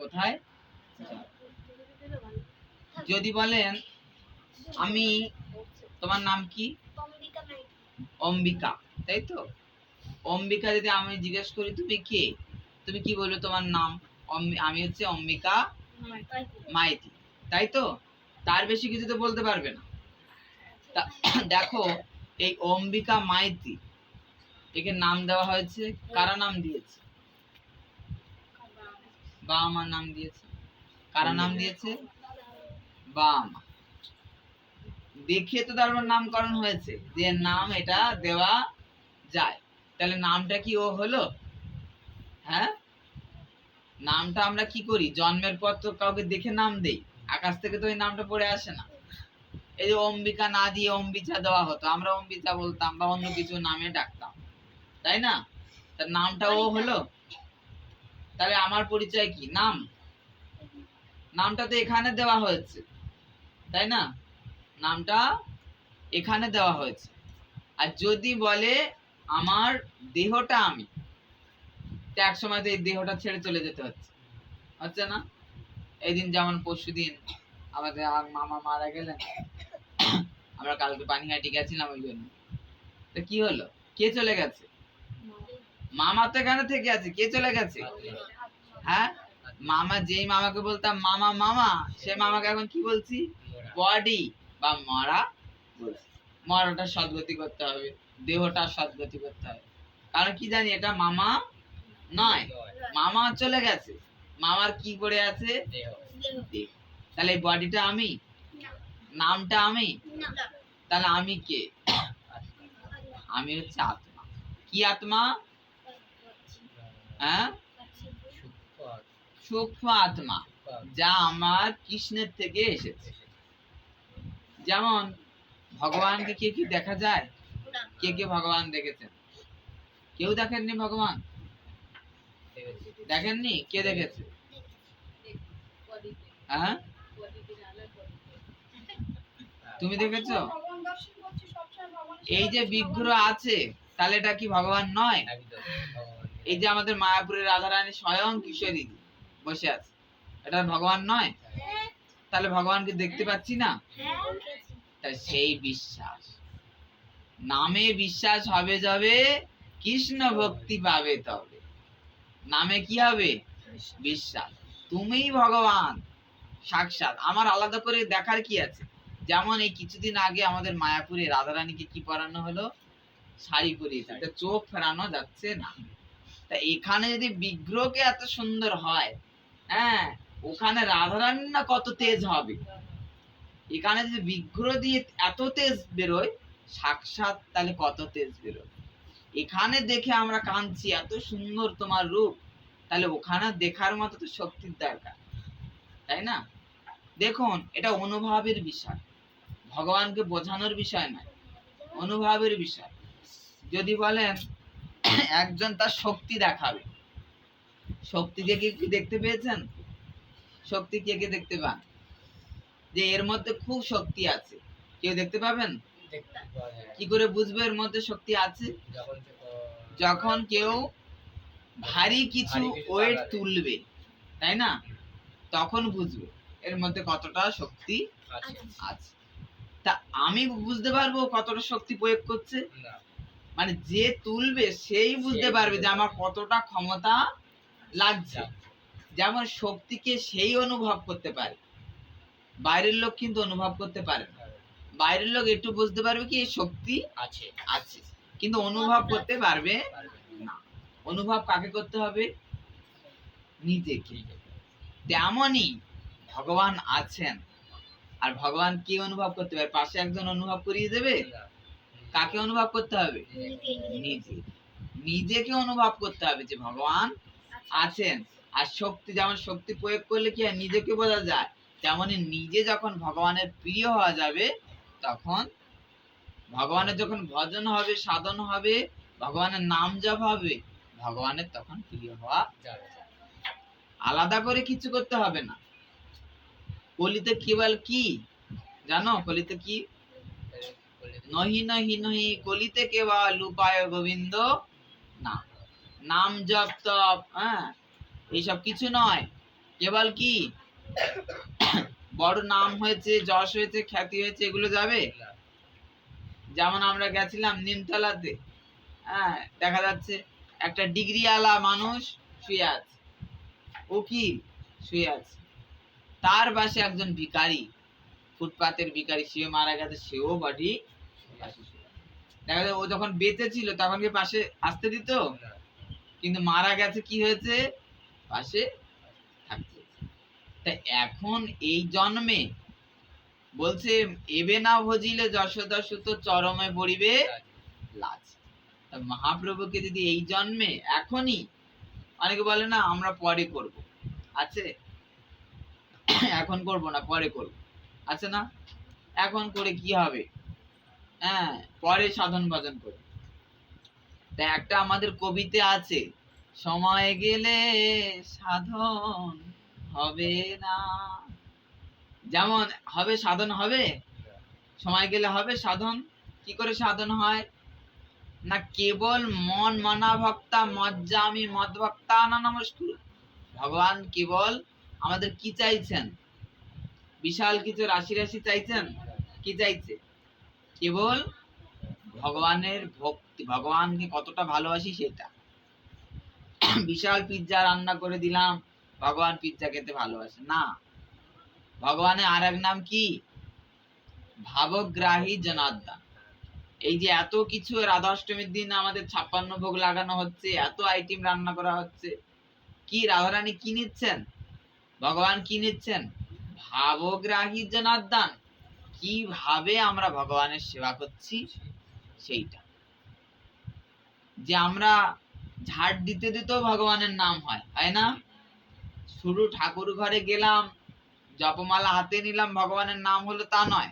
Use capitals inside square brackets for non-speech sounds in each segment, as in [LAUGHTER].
কোথায়? যদি বলেন আমি তোমার নাম কি? অম্বিকা তাই তো? অম্বিকা যদি আমি জিজ্ঞেস করি তুমি কে? তুমি কি বলবে তোমার নাম? আমি হচ্ছে অম্বিকা মাইতি তাই তো? তার বেশি কিছু তো বলতে পারবে না। [COUGHS] দেখো এই অম্বিকা মাইতি একে নাম দেওয়া হয়েছে কারা নাম দিয়েছে? বাবা নাম দিয়েছে। কারা নাম দিয়েছে? বাবা দেখে তো তারপর নামকরণ হয়েছে। যে নাম এটা দেওয়া যায়। তাহলে নামটা কি ও হলো? হ্যাঁ? নামটা আমরা কি করি? জন্মের পর তো কাউকে দেখে নাম দেই। আকাশ থেকে তো ওই নামটা পড়ে আসে না। এই যে অম্বিকা না দিয়ে অম্বিচা দেওয়া হতো। আমরা অম্বিচা বলতাম বা অন্য কিছু নামে ডাকতাম। তাই না? তার নামটা ও হলো? তাহলে আমার পরিচয় কি? নাম? নামটা তো এখানে দেওয়া হয়েছে তাই না? নামটা এখানে দেওয়া হয়েছে। আর যদি বলে আমার দেহটা আমি তো এক সময় তো এই দেহটা ছেড়ে চলে যেতে হচ্ছে। হচ্ছে না? এই দিন যেমন পরশু দিন আমাদের মামা মারা গেলেন আমরা কালকে পানিহাটি গেছিলাম ওই জন্য। তো কি হলো? কে চলে গেছে? মামা। তো এখানে থেকে আছে কে চলে গেছে? হ্যাঁ? মামা যেই মামাকে বলতাম মামা মামা সে মামাকে এখন কি বলছি? বডি বা মরা? বলছি। মরাটা সদ্গতি করতে হবে দেহটা সদ্গতি করতে হবে। কারণ কি জানি এটা মামা নয় মামা চলে গেছে। মামার কি পড়ে আছে? তাহলে এই বডিটা আমি? নামটা আমি? তাহলে আমি কে? আমি হচ্ছে আত্মা। কি আত্মা। হ্যাঁ? সূক্ষ্ম আত্মা যা আমার কৃষ্ণের থেকে এসেছে। যেমন ভগবানকে কে কি দেখা যায়? কে কে ভগবান দেখেছেন? কেউ দেখেননি ভগবান? দেখেননি? কে দেখেছে? হ্যাঁ? তুমি দেখেছ? এই যে বিগ্রহ আছে তাহলে এটা কি ভগবান নয়। এই যে আমাদের মায়াপুরের রাধারানী স্বয়ং কিশোরী। বসে আছে। এটা ভগবান নয়? তাহলে ভগবানকে দেখতে পাচ্ছি না? তা সেই বিশ্বাস। নামে বিশ্বাস হবে যাবে, কৃষ্ণ ভক্তি পাবে তবে। নামে কি হবে? বিশ্বাস। তুমিই ভগবান, সাক্ষাৎ। আমার আলাদা করে দেখার কি আছে? যেমন এই কিছুদিন আগে আমাদের মায়াপুরে রাধারানীকে কি পরানো হলো? শাড়ি পরিয়েছে এটা চোখ ফেরানো যাচ্ছে না। তা এখানে যদি বিগ্রহকে এত সুন্দর হয় হ্যাঁ ওখানে রাধারানী না কত তেজ হবে? এখানে যদি বিগ্রহ দিয়ে এত তেজ বেরোয়, সাক্ষাৎ তাহলে কত তেজ বেরোয় এখানে দেখে আমরা কাঁদছি, এত সুন্দর তোমার রূপ। তাহলে ওখানে দেখার মতো তো শক্তির দরকার, তাই না? দেখুন, এটা অনুভবের বিষয়। ভগবানকে বোঝানোর বিষয় নয়, অনুভবের বিষয়। যদি বলেন, একজন তার শক্তি দেখাবে। শক্তি কে কি দেখতে পেয়েছেন? শক্তি কে কে দেখতে পান? যে এর মধ্যে খুব শক্তি আছে। কেউ দেখতে পাবেন? কি করে বুঝবে এর মধ্যে শক্তি আছে? যখন কেউ ভারী কিছু ওয়েট তুলবে তাই না? তখন বুঝবে এর মধ্যে কতটা শক্তি আছে। তা আমি বুঝতে পারব কতটা শক্তি প্রয়োগ করছে? মানে যে তুলবে সেই বুঝতে পারবে যে আমার কতটা ক্ষমতা লাগছে যেমন শক্তিকে সেই অনুভব করতে পারে। বাইরের লোক কিন্তু অনুভব করতে পারে না। বাইরের লোক একটু বুঝতে পারবে কি এই শক্তি আছে। আছে। কিন্তু অনুভব করতে পারবে না। অনুভব কাকে করতে হবে? নিজেকে। তেমনই ভগবান আছেন। আর ভগবান কি অনুভব করতে পারে? পাশে একজন অনুভব করিয়ে দেবে? কাকে অনুভব করতে হবে? নিজে নিজেকে অনুভব করতে হবে যে ভগবান আছেন। আর শক্তি যেমন শক্তি প্রয়োগ করলে কি হয়? নিজেকে বোঝা যায়। তেমনি নিজে যখন ভগবানের প্রিয় হওয়া যাবে তখন ভগবানের যখন ভজন হবে সাধন হবে ভগবানের নাম জপ হবে ভগবানের তখন প্রিয় হওয়া যাবে। আলাদা করে কিছু করতে হবে না। কলিতে কেবল কি? জানো? কলিতে কি? নহি নহি নহি কলিতে কেবল উপায় গোবিন্দ না। নাম জপ তপ হ্যাঁ? এইসব কিছু নয়। কেবল কি? বড় নাম হয়েছে, যশ হয়েছে, খ্যাতি হয়েছে, এগুলো যাবে? যেমন আমরা গেছিলাম নিমতলাতে হ্যাঁ দেখা যাচ্ছে একটা ডিগ্রি আলা মানুষ শুয়ে আছে। উকিল শুয়ে আছে। তার পাশে একজন ভিখারি, ফুটপাতের ভিখারি, সেও মারা গেছে, সেও বাড়ি দেখা যায় ও যখন বেঁচে ছিল, তখন কি পাশে আসতে দিত? কিন্তু মারা গেছে কি হয়েছে? পাশে থাকতে তা এখন এই জন্মে বলছে, এবে না ভজিলে যশ দশ তো চরমে পড়িবে লাজ। মহাপ্রভুকে যদি এই জন্মে এখনই অনেকে বলে, না, আমরা পরে করব। আছে? এখন করব না, পরে করব। আছে না? এখন করে কি হবে? হ্যাঁ পরে সাধন ভজন করে তা একটা আমাদের কবিতে আছে, সময় গেলে সাধন হবে না। যেমন, হবে সাধন হবে? সময় গেলে হবে সাধন। কি করে সাধন হয়? না কেবল মন মানা ভক্তা, মজ্জা আমি মদ ভক্তা, না নমস্কুর ভগবান কেবল আমাদের কি চাইছেন? বিশাল কিছু রাশি রাশি চাইছেন? কি চাইছে? কেবল ভগবানের ভক্তি, ভগবানকে কতটা ভালোবাসি সেটা। বিশাল পিৎজা রান্না করে দিলাম, ভগবান পিৎজা খেতে ভালোবাসে। না, ভগবানের আর এক নাম কি? ভাবগ্রাহী জনার্দন। এই যে এত কিছু রাধাষ্টমীর দিন আমাদের ছাপ্পান্ন ভোগ লাগানো হচ্ছে, এত আইটেম রান্না করা হচ্ছে। কি রাধারানী কি নিচ্ছেন? ভগবান কি নিচ্ছেন? ভাবগ্রাহী জনার্দন। কীভাবে আমরা ভগবানের সেবা করছি? সেইটা। যে আমরা ঝাড় দিতে দিতেও ভগবানের নাম হয় হয় না? শুধু ঠাকুর ঘরে গেলাম জপমালা হাতে নিলাম ভগবানের নাম হলো তা নয়।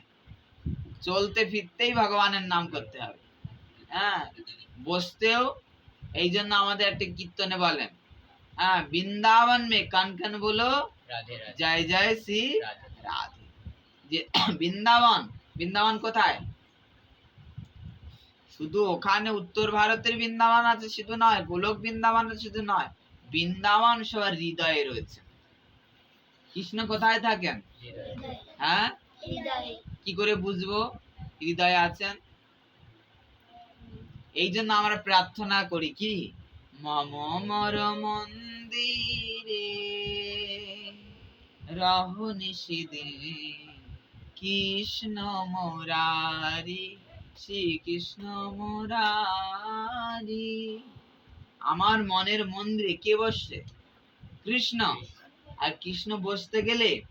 চলতে ফিরতেই ভগবানের নাম করতে হবে। হ্যাঁ? বসতেও এই জন্য আমাদের একটা কীর্তনে বলেন হ্যাঁ বৃন্দাবন মে কান কান বলো জয় জয় শ্রী রাধে। যে [CLEARS THROAT] বৃন্দাবন বৃন্দাবন কোথায়? শুধু ওখানে উত্তর ভারতের বৃন্দাবন আছে শুধু নয় গোলক বৃন্দাবন শুধু নয় বৃন্দাবন সবার হৃদয়ে রয়েছে। কৃষ্ণ কোথায় থাকেন? হ্যাঁ? কি করে বুঝব? হৃদয়ে আছেন? এই জন্য আমরা প্রার্থনা করি কি? মম মর মন্দিরে রহ নিষিদে কৃষ্ণ মোরারি শ্রীকৃষ্ণ মোরারি। আমার মনের মন্দিরে কে বসছে? কৃষ্ণ। আর কৃষ্ণ বসতে গেলে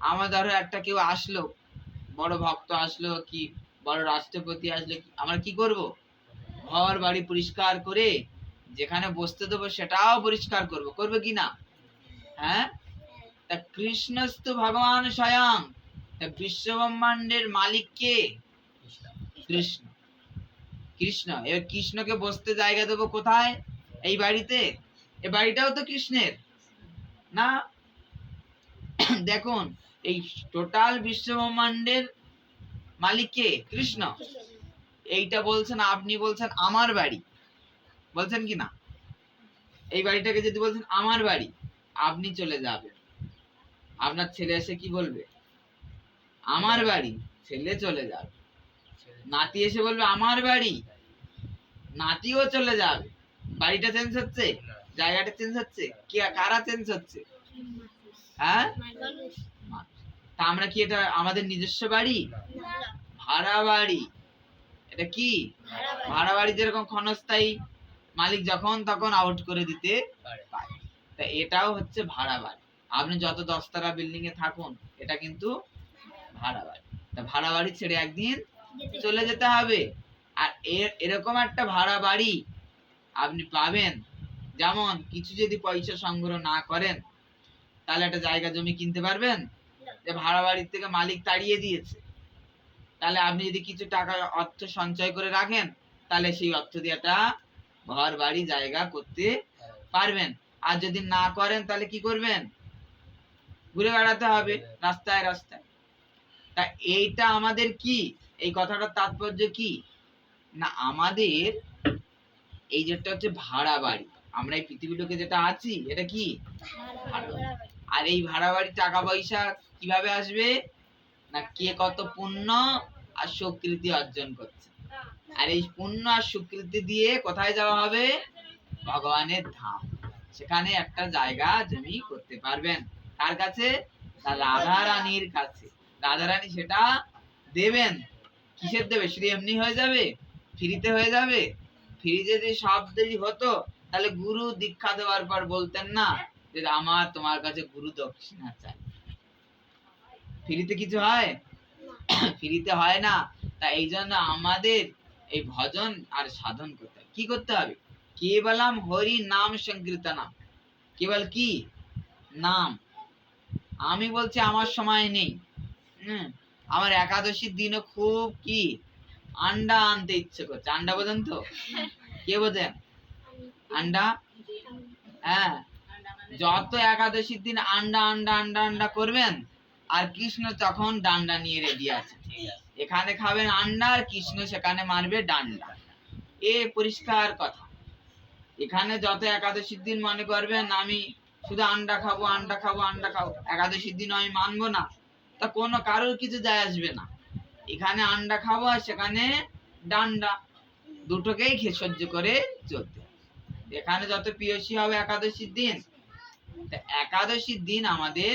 আমার ধরো একটা কেউ আসলো, বড় ভক্ত আসলো কি, বড় রাষ্ট্রপতি আসলো আমরা কি করব? ঘর বাড়ি পরিষ্কার করে যেখানে বসতে দেবো সেটাও পরিষ্কার করব। করবে কি না? হ্যাঁ? তা কৃষ্ণস্তু ভগবান স্বয়ং। তা বিশ্ব ব্রহ্মাণ্ডের মালিক কে? কৃষ্ণ। কৃষ্ণ। এবার কৃষ্ণকে বসতে জায়গা দেবো কোথায়? এই বাড়িতে? এ বাড়িটাও তো কৃষ্ণের। না? দেখুন, এই টোটাল বিশ্ব ব্রহ্মাণ্ডের মালিক কে? কৃষ্ণ। এইটা বলছেন, আপনি বলছেন আমার বাড়ি। বলছেন কি না? এই বাড়িটাকে যদি বলছেন আমার বাড়ি, আপনি চলে যাবেন। আপনার ছেলে এসে কি বলবে? আমার বাড়ি, ছেলে চলে যাবে। নাতি এসে বলবে, আমার বাড়ি। নাতিও চলে যাবে। বাড়িটা চেঞ্জ হচ্ছে? জায়গাটা চেঞ্জ হচ্ছে? কে, কারা চেঞ্জ হচ্ছে? হ্যাঁ? তা আমরা কি এটা আমাদের নিজস্ব বাড়ি? ভাড়া বাড়ি। এটা কি? ভাড়া বাড়ি যেরকম ক্ষণস্থায়ী মালিক যখন তখন আউট করে দিতে পারে। তা এটাও হচ্ছে ভাড়া বাড়ি। আপনি যত দশতলা বিল্ডিং এ থাকুন, এটা কিন্তু ভাড়া বাড়ি। তা ভাড়া বাড়ি ছেড়ে একদিন চলে যেতে হবে। আর এরকম একটা ভাড়া বাড়ি আপনি পাবেন। যেমন কিছু যদি পয়সা সংগ্রহ না করেন তাহলে একটা জায়গা জমি কিনতে পারবেন? যে ভাড়া বাড়ির থেকে মালিক তাড়িয়ে দিয়েছে। তাহলে আপনি যদি কিছু টাকা অর্থ সঞ্চয় করে রাখেন তাহলে সেই অর্থ দিয়ে একটা ঘর বাড়ি জায়গা করতে পারবেন। আর যদি না করেন তাহলে কি করবেন? ঘুরে বেড়াতে হবে রাস্তায় রাস্তায়। তা এইটা আমাদের কি? এই কথাটার তাৎপর্য কি? না, আমাদের এই যেটা হচ্ছে ভাড়া বাড়ি, আমরা এই পৃথিবীটাকে যেটা আছি, এটা কি? আর এই ভাড়া বাড়ি টাকা পয়সা কীভাবে আসবে? না, কে কত পুণ্য আর স্বীকৃতি অর্জন করছে। আর এই পুণ্য আর স্বীকৃতি দিয়ে কোথায় যাওয়া হবে? ভগবানের ধাম। সেখানে একটা জায়গা জমি করতে পারবেন। কার কাছে? রাধা রানীর কাছে। রাধা রানী সেটা দেবেন। কিসের দেবে? শুধু এমনি হয়ে যাবে? ফ্রিতে হয়ে যাবে? ফ্রি যদি সব যদি হতো তাহলে গুরু দীক্ষা দেওয়ার পর বলতেন না যে আমার তোমার কাছে গুরু দক্ষিণা চাই। ফ্রিতে কিছু হয়? [COUGHS] ফ্রিতে হয় না। তা এই জন্য আমাদের এই ভজন আর সাধন করতে হবে কি করতে হবে? কেবলম হরি নাম সংকীর্তনম। কেবল কি? নাম। আমি বলছি আমার সময় নেই। হুম। আমার একাদশীর দিনও খুব কি? আন্ডা আনতে ইচ্ছে করছে। আন্ডা বোঝেন তো? কে বোঝেন? আন্ডা? হ্যাঁ। যত একাদশীর দিন আন্ডা আন্ডা আন্ডা আন্ডা করবেন, আর কৃষ্ণ তখন ডান্ডা নিয়ে রেডি আছে। এখানে খাবেন আন্ডা, আর কৃষ্ণ সেখানে মারবে ডান্ডা। এ পরিষ্কার কথা। এখানে যত একাদশীর দিন মনে করবেন, আমি শুধু আন্ডা খাব আন্ডা খাব আন্ডা খাব। একাদশীর দিন আমি মানবো না। তা কোনো কারোর কিছু যায় আসবে না। এখানে আন্ডা খাব আর সেখানে ডান্ডা। দুটোকেই খেয়ে সহ্য করে চলতে এখানে যত পিয়সী হবে একাদশীর দিন, তা একাদশীর দিন আমাদের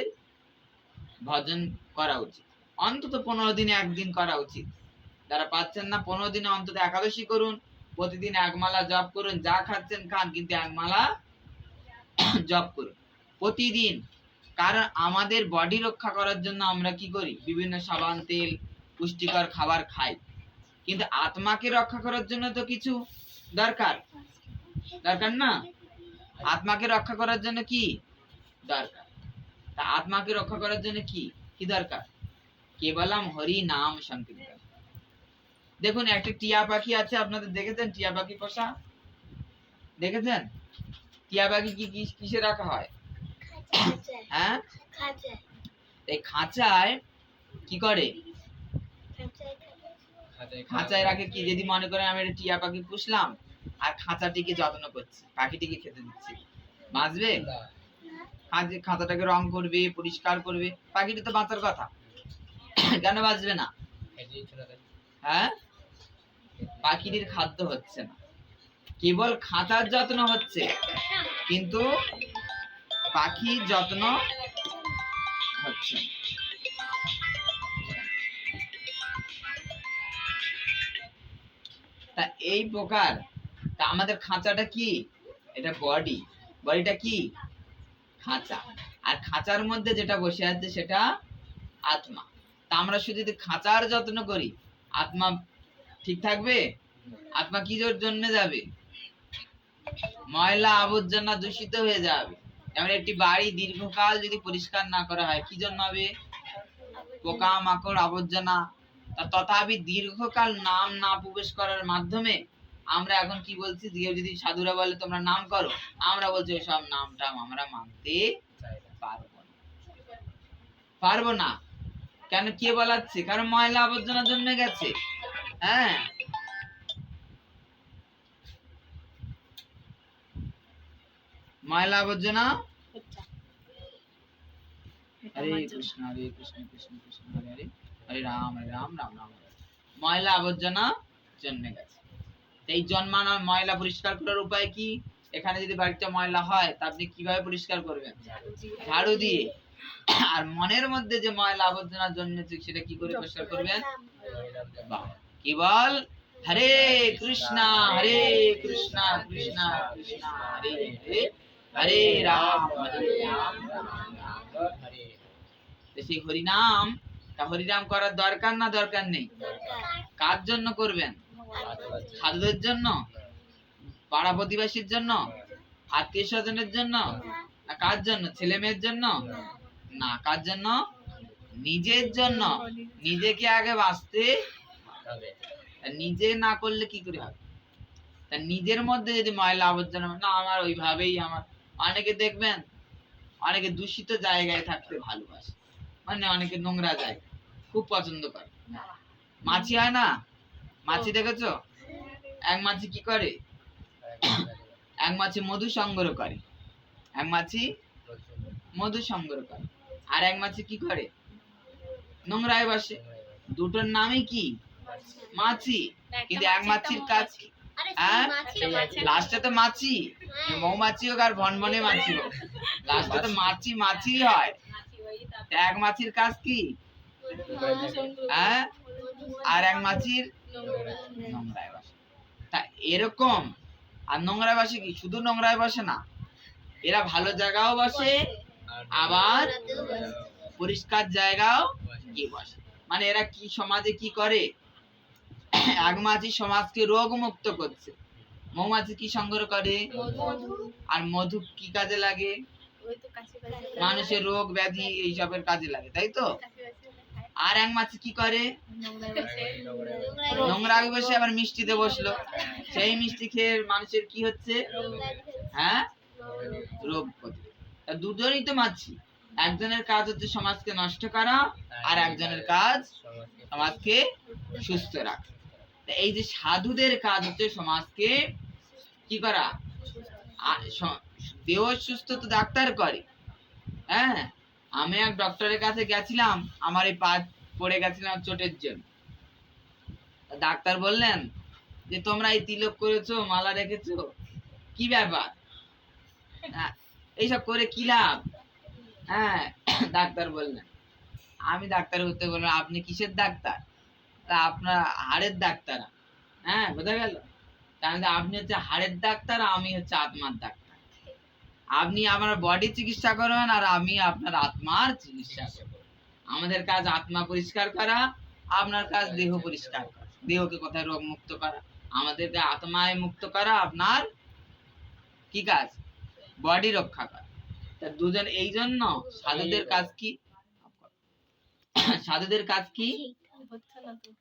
ভজন করা উচিত। অন্তত পনেরো দিনে একদিন করা উচিত। যারা পাচ্ছেন না, পনেরো দিনে অন্তত একাদশী করুন। প্রতিদিন একমালা জপ করুন। যা খাচ্ছেন খান, কিন্তু একমালা জপ করুন। প্রতিদিন কারণ আমাদের বডি রক্ষা করার জন্য আমরা কি করি? বিভিন্ন সাবান, তেল, পুষ্টিকর খাবার খাই। কিন্তু আত্মাকে রক্ষা করার জন্য তো কিছু দরকার। দরকার না? আত্মাকে রক্ষা করার জন্য কি? দরকার। তা আত্মাকে রক্ষা করার জন্য কি? কি দরকার? কেবলম হরি নাম সংকীর্তন। দেখুন, একটা টিয়া পাখি আছে, আপনাদের দেখেছেন টিয়া পাখি পোষা? দেখেছেন? টিয়া পাখি কি, কি- কিসে রাখা হয়? হ্যাঁ? এই খাঁচায় কি করে? খাঁচায় রাখে কি? যদি মনে করেন আমি একটা টিয়া পাখি পুষলাম আর খাঁচাটিকে যত্ন করছি পাখিটিকে খেতে দিচ্ছি। বাঁচবে? খাঁচাটাকে রং করবে পরিষ্কার করবে পাখিটি তো বাঁচার কথা। কেন বাঁচবে না? হ্যাঁ? পাখিটির খাদ্য হচ্ছে না। কেবল খাঁচার যত্ন হচ্ছে কিন্তু পাখির যত্ন হচ্ছে। তা এই প্রকার, তা আমাদের খাঁচাটা কি? এটা বডি। বডিটা কি? খাঁচা। আর খাঁচার মধ্যে যেটা বসে আছে সেটা আত্মা। তা আমরা শুধু যদি খাঁচার যত্ন করি, আত্মা ঠিক থাকবে? আত্মা কি জন্মে যাবে? ময়লা আবর্জনা দূষিত হয়ে যাবে। যেমন একটি বাড়ি দীর্ঘকাল যদি পরিষ্কার না করা হয়, কি জন্য হবে? পোকা মাকড় আবর্জনা। তা তথাপি দীর্ঘকাল নাম না প্রবেশ করার মাধ্যমে আমরা এখন কি বলছি? যদি সাধুরা বলে, তোমরা নাম করো। আমরা বলছি সব নাম টাম আমরা মানতে পারব না। পারব না। কেন? কে বলাচ্ছে? কারণ ময়লা আবর্জনা জন্মে গেছে। হ্যাঁ? ময়লা আবর্জনা। হরে কৃষ্ণ হরে কৃষ্ণ কৃষ্ণ কৃষ্ণ হরে হরে। হরে রাম হরে রাম রাম রাম হরে হরে। ময়লা আবর্জনা জন্মে গেছে। এই জন্মানো ময়লা পরিষ্কার করার উপায় কি? এখানে যদি বাড়িটা ময়লা হয় তা আপনি কীভাবে পরিষ্কার করবেন? ঝাড়ু দিয়ে। আর মনের মধ্যে যে ময়লা আবর্জনা জন্মেছে সেটা কি করে পরিষ্কার করবেন। কেবল হরে কৃষ্ণ হরে কৃষ্ণ কৃষ্ণ কৃষ্ণ হরে হরে। হরে রাম, হরে সেই হরিনাম, তা হরিনাম করার দরকার না দরকার নেই? কার জন্য করবেন? সাধুদের জন্য? পাড়া প্রতিবেশীর জন্য? আত্মীয় স্বজনের জন্য? না কার জন্য? ছেলে মেয়ের জন্য? না, কার জন্য? নিজের জন্য। নিজেকে আগে বাঁচতে তা নিজে না করলে কি করে হবে? তা নিজের মধ্যে যদি ময়লা আবর্জনা, না, আমার ওইভাবেই আমার অনেকে দেখবেন অনেকে দূষিত জায়গায় থাকতে ভালোবাসে। মানে অনেকে নোংরা জায়গা খুব পছন্দ করে। মাছি হয় না? মাছি দেখেছ? এক মাছি কি করে? এক মাছি মধু সংগ্রহ করে। এক মাছি মধু সংগ্রহ করে। আর এক মাছি কি করে? নোংরায় বসে। দুটোর নামই কি? মাছি। কিন্তু এক মাছির কাজ কি হ্যাঁ লাস্টে তো মাছি। মৌমাছি হোক আর ভনভনে মাছি হোক। লাস্টে তো মাছি মাছি হয়। এক মাছির কাজ কি? হ্যাঁ? আর এক মাছির? নোংরায় বসে তা এরকম? আর নোংরায় বসে কি? শুধু নোংরায় বসে না। এরা ভালো জায়গাও বসে আবার পরিষ্কার জায়গাও গিয়ে বসে। মানে এরা কি সমাজে কি করে? এক মাছি সমাজকে রোগ মুক্ত করছে। মৌমাছি কি সংগ্রহ করে? আর মধু কি কাজে লাগে? মানুষের রোগ ব্যাধি এইসবের কাজে লাগে, তাই তো? আর এক মাছি কি করে? নোংরা বসে আবার মিষ্টিতে বসল। সেই মিষ্টি খেয়ে মানুষের কি হচ্ছে? হ্যাঁ? রোগ দুজনই তো মাছি। একজনের কাজ হচ্ছে সমাজকে নষ্ট করা, আর একজনের কাজ সমাজকে সুস্থ রাখা। এই যে সাধুদের কাজ হচ্ছে সমাজকে কি করা? দেহ সুস্থ তো ডাক্তার করে। হ্যাঁ? আমি এক ডক্টরের কাছে গেছিলাম আমার এই পা পড়ে গেছিলাম চোটের জন্য। ডাক্তার বললেন যে তোমরা এই তিলক করেছ মালা রেখেছো? কি ব্যাপার? হ্যাঁ, এইসব করে কি লাভ? হ্যাঁ ডাক্তার বললেন। আমি ডাক্তার হতে বললাম আপনি কিসের ডাক্তার? তা আপনার হাড়ের ডাক্তার। হ্যাঁ বোঝা গেল? তাহলে আপনি হচ্ছে হাড়ের ডাক্তার, আমি হচ্ছে আত্মার ডাক্তার। আপনি আমার বডি চিকিৎসা করবেন আর আমি আপনার আত্মার চিকিৎসা করব। আমাদের কাজ আত্মা পরিষ্কার করা, আপনার কাজ দেহ পরিষ্কার করা। দেহকে কোথায় রোগ মুক্ত করা? আমাদেরকে আত্মায় মুক্ত করা আপনার কি কাজ? বডি রক্ষা করা। তা দুজন এই জন্য সাধুদের কাজ কি? সাধুদের কাজ কি? बता ना तू